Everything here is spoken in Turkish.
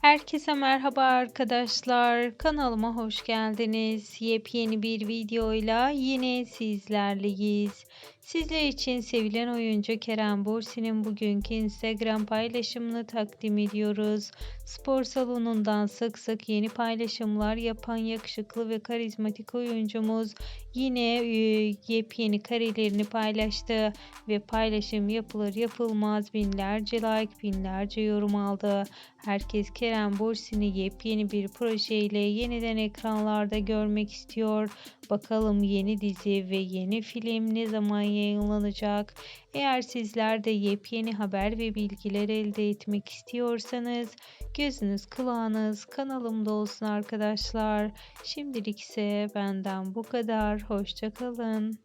Herkese merhaba arkadaşlar. Kanalıma hoş geldiniz. Yepyeni bir videoyla yine sizlerleyiz. Sizler için sevilen oyuncu Kerem Bürsin'in bugünkü Instagram paylaşımını takdim ediyoruz. Spor salonundan sık sık yeni paylaşımlar yapan yakışıklı ve karizmatik oyuncumuz yine e, yepyeni karelerini paylaştı ve paylaşım yapılır yapılmaz binlerce like, binlerce yorum aldı. Herkes Kerem Bürsin'i yepyeni bir projeyle yeniden ekranlarda görmek istiyor. Bakalım yeni dizi ve yeni film ne zaman yayınlanacak? Eğer sizler de yepyeni haber ve bilgiler elde etmek istiyorsanız gözünüz kulağınız kanalımda olsun arkadaşlar. Şimdilik ise benden bu kadar. Hoşçakalın.